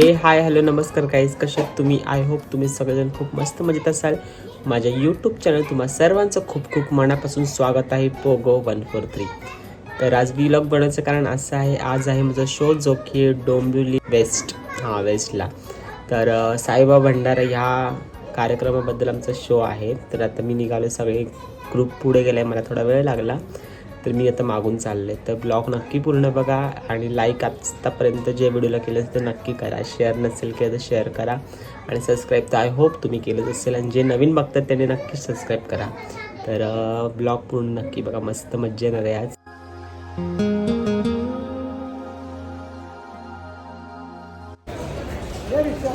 हे hi hello नमस्कार काहीच कसे आहेत तुम्ही? आय होप तुम्ही सगळेजण खूप मस्त मजेत असाल. माझ्या यूट्यूब चॅनल तुम्हा सर्वांचं खूप खूप मनापासून स्वागत आहे पोगो वन फोर थ्री तर आज व्लॉग बनवायचं कारण असं आहे आज आहे माझा शो जो की डोंबिवली वेस्ट हां वेस्टला तर साईबा भंडारा ह्या कार्यक्रमाबद्दल आमचा शो आहे. तर आता मी निघालो सगळे ग्रुप पुढे गेलाय मला थोडा वेळ लागला. तर मी आता मागून चालले. तर ब्लॉग नक्की पूर्ण बघा आणि लाईक आत्तापर्यंत जे व्हिडिओला केलं ते नक्की करा. शेअर नसेल केलं तर शेअर करा आणि सबस्क्राईब तर आय होप तुम्ही केलंच असेल. आणि जे नवीन बघतात त्यांनी नक्की सबस्क्राईब करा. तर ब्लॉग पूर्ण नक्की बघा. मस्त मज्जा येणार आहे आज.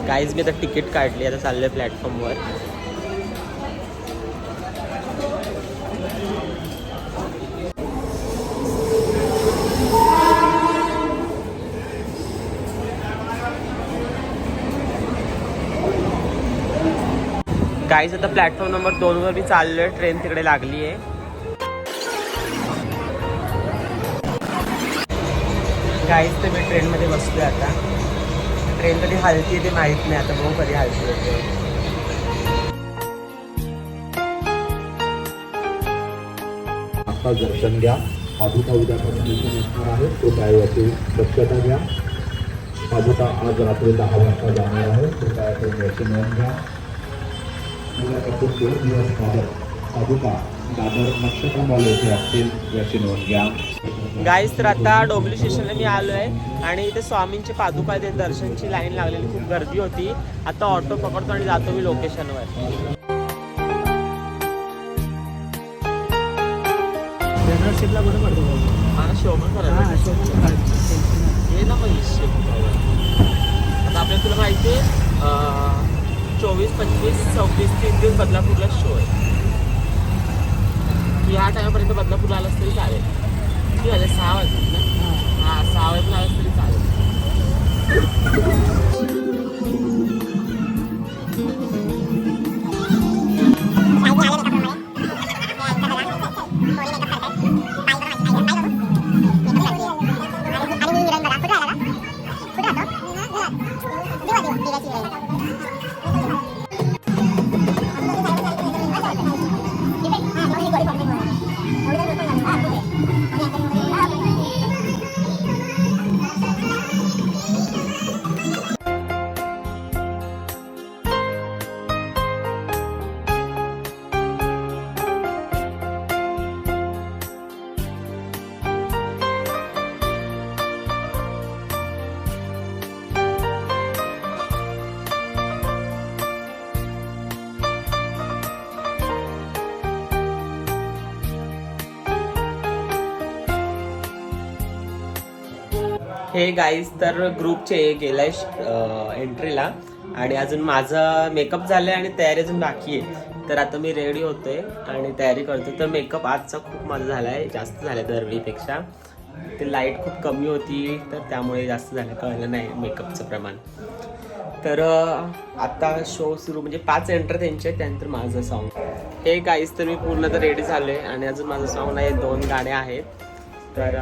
काहीच मी आता तिकीट काढली. आता चाललोय प्लॅटफॉर्मवर गाईज आता प्लॅटफॉर्म नंबर दोन वर मी चाललोय. ट्रेन तिकडे लागली आहे गाईज तर मी ट्रेनमध्ये बसलोय आता. ट्रेन कधी हलती ते माहीत नाही. आता बघू कधी हलती होते आता दर्शन घ्या. पादुका उद्यापासून असणार आहे. तो काय याची दक्षता घ्या. पादुका आज रात्री दहा वाजता जाणार आहे. तो काय याची नोंद घ्या. दिवस दादर पादुका दादर नक्षत्रवाले जे असतील याची नोंद घ्या. गाईज तर आता डोंबिवली स्टेशनला मी आलो आहे आणि इथे स्वामींचे पादुका ते दर्शनची लाईन लागलेली खूप गर्दी होती. आता ऑटो पकडतो आणि जातो मी लोकेशनवर जनरलशिपला बरं पडतो? मला शोभन करायचं हे ना मग आता आपल्याला तुला माहिती पंचवीस सव्वीस तीन दिवस बदलापूरला शो आहे. ह्या टायमापर्यंत बदलापूरला आलास तरी चालेल. किती झाले सहा वाजले ना? हां. सहा वाजता आलास तरी चालेल. हे गाईज तर ग्रुपचे गेलाय एंट्रीला आणि अजून माझं मेकअप झालंय आणि तयारी अजून बाकी आहे. तर आता मी रेडी होतोय आणि तयारी करतो तर मेकअप आजचा खूप माझा झालाय जास्त झालाय दरवेळीपेक्षा. ते लाइट खूप कमी होती तर त्यामुळे जास्त झालं कळलं नाही मेकअपचं प्रमाण. तर आता शो सुरू म्हणजे पाच एंटर त्यांचे आहेत, त्यानंतर माझं सॉन्ग हे गाईज तर मी पूर्ण तर रेडी झालो आहे आणि अजून माझं सॉन्ग नाही दोन गाणे आहेत. तर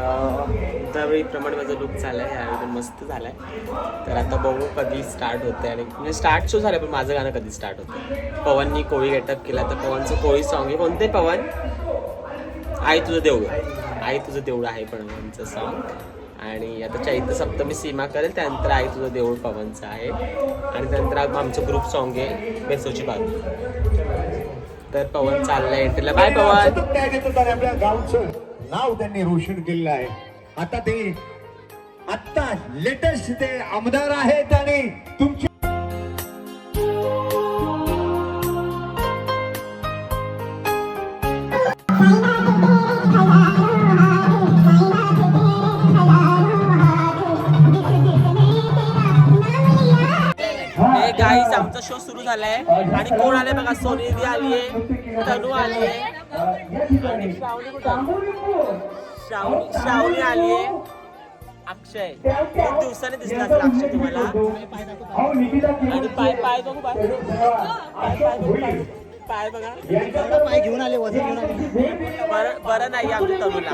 त्यावेळी प्रमाणे माझा लुक झाला आहे ह्यावेळी मस्त झाला आहे तर आता बघू कधी स्टार्ट होते आणि म्हणजे स्टार्ट शो झालं पण माझं गाणं कधी स्टार्ट होतं पवननी कोळी गेटअप केला तर पवनचं कोळी सॉंग आहे. कोणते पवन? आई तुझं देऊळ आई तुझं देऊळ आहे पवनचं सॉन्ग आणि आता चैत्र सप्तमी सीमा करेल त्यानंतर आई तुझं देऊळ पवनचं आहे. आणि त्यानंतर आमचं ग्रुप सॉन्ग आहे बेसोची बाजू. तर पवन चाललंय एंट्रीला बाय पवन. नाव त्यांनी रोशन केलेलं आहे. आता ते आत्ता लेटेस्ट ते आमदार आहेत आणि तुमची आमचा शो सुरू झालाय. आणि कोण आले बघा? सोनिधी आलीये तनू आलीये. श्रावणी श्रावणी आलीये अक्षय खूप दिवसाने दिसला असेल अक्षय तुम्हाला. आणि पाय पाय बघू पाय. पाय पाय बघू पाय. पाय बघा. पाय घेऊन आले वजन घेऊन आले. बरं बरं नाही आमच्या तनूला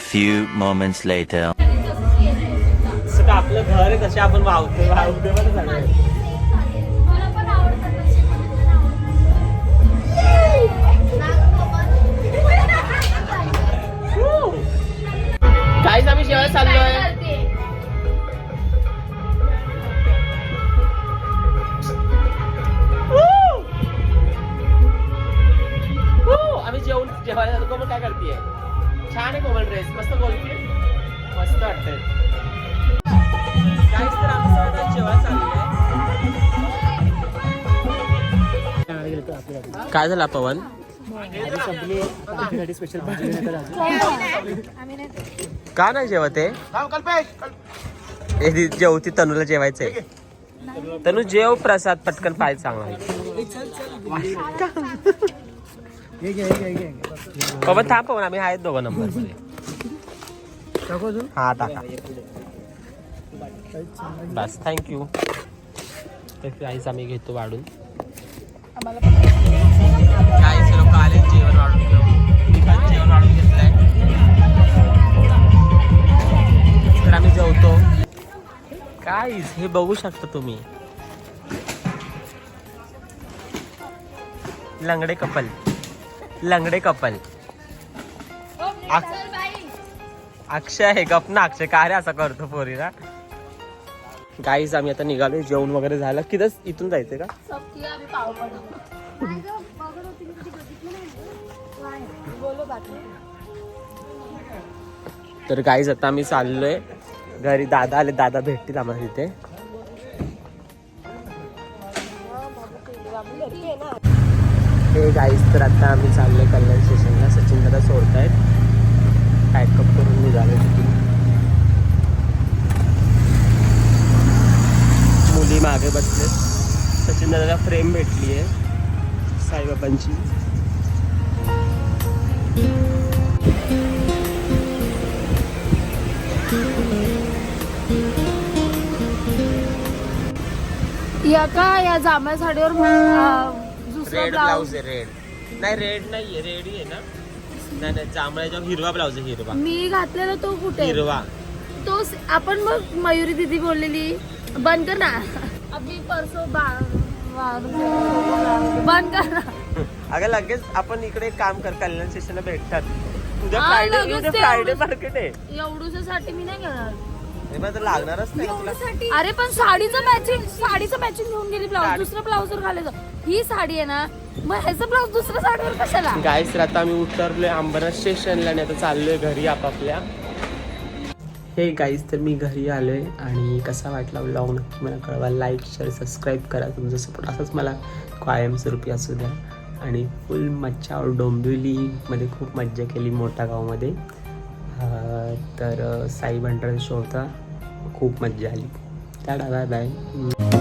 Few moments later. आपलं घर तसे आपण वावतो वावतो सगळे काहीच आम्ही जेवायला चाललोय! आम्ही जेवण जेवायला काय करतेय छान आहे कोमल ड्रेस. मस्त बोलते मस्त वाटतंय. काहीच तर जेवायला चाललोय गेलो आपल्याला काय झालं पवन. का नाही जेवत आहे जेवती तनूला जेवायचंय. तनू जेव प्रसाद पटकन पाय चांगला. पवन थांब पवन आम्ही आहेत दोघं नंबरमध्ये. हा टाका बस थँक्यू तर आम्ही घेतो वाढून. काहीच लोक आले जेवण वाढून घेऊन मी पण जेवण वाढून घेतलंय. तर आम्ही जेवतो. काहीच हे बघू शकता तुम्ही. लंगडे कपल. लंगडे कपल. अक्षय हे गप ना अक्षय. काय रे असं करतो पोरीला गाईज आम्ही आता निघालो जेवण वगैरे झालं. किती इथून जायचं का? तर गाईज आता आम्ही चाललोय. घरी दादा आले. दादा भेटतील आम्हाला तिथे हे गाईज तर आता आम्ही चाललोय कल्याण स्टेशनला. सचिन दादा आहेत पॅकअप करून निघालो तिथे मुली मागे बसले. सचिन दादाला फ्रेम भेटली आहे साईबाबांची. या का या जांभळ्या साडीवर रेड ब्लाऊज आहे रेड नाही रेड नाहीये रेड आहे ना. नाही नाही जांभळ्याच्या हिरवा ब्लाऊज आहे हिरवा. मी घातलेला तो कुठे? हिरवा. तो आपण मग मयुरी दिदी बोललेली. बंद कर ना. अभी परसो बंद कर ना. अगं लगेच आपण इकडे एक काम कर कल्याण स्टेशनला भेटतात. उद्या हा, फ्रायडे उद्या फ्रायडे एवढं- मार्केट आहे. एवढूसाठी मी नाही घेणार. हे लागणारच नाही अरे पण साडीचं मॅचिंग साडीचं मॅचिंग घेऊन गेली ब्लाऊज दुसरं ब्लाऊज घालायचं. ही साडी आहे ना मग ह्याचं ब्लाऊज दुसऱ्या साडीवर कशाला? गाईस तर आता आम्ही उतरलोय अंबरनाथ स्टेशनला आणि आता चाललोय घरी आपापल्या. हे गाईज तर मी घरी आलो आहे आणि कसा वाटला ब्लॉग नक्की मला कळवा. लाईक शेअर सबस्क्राईब करा तुमचा सपोर्ट असंच मला कायमस्वरूपी असू द्या. आणि फुल मच्छा और डोंबिवलीमध्ये खूप मज्जा केली मोठ्या गावामध्ये. तर साई भंडारा शो होता खूप मज्जा आली. त्या बाय बाय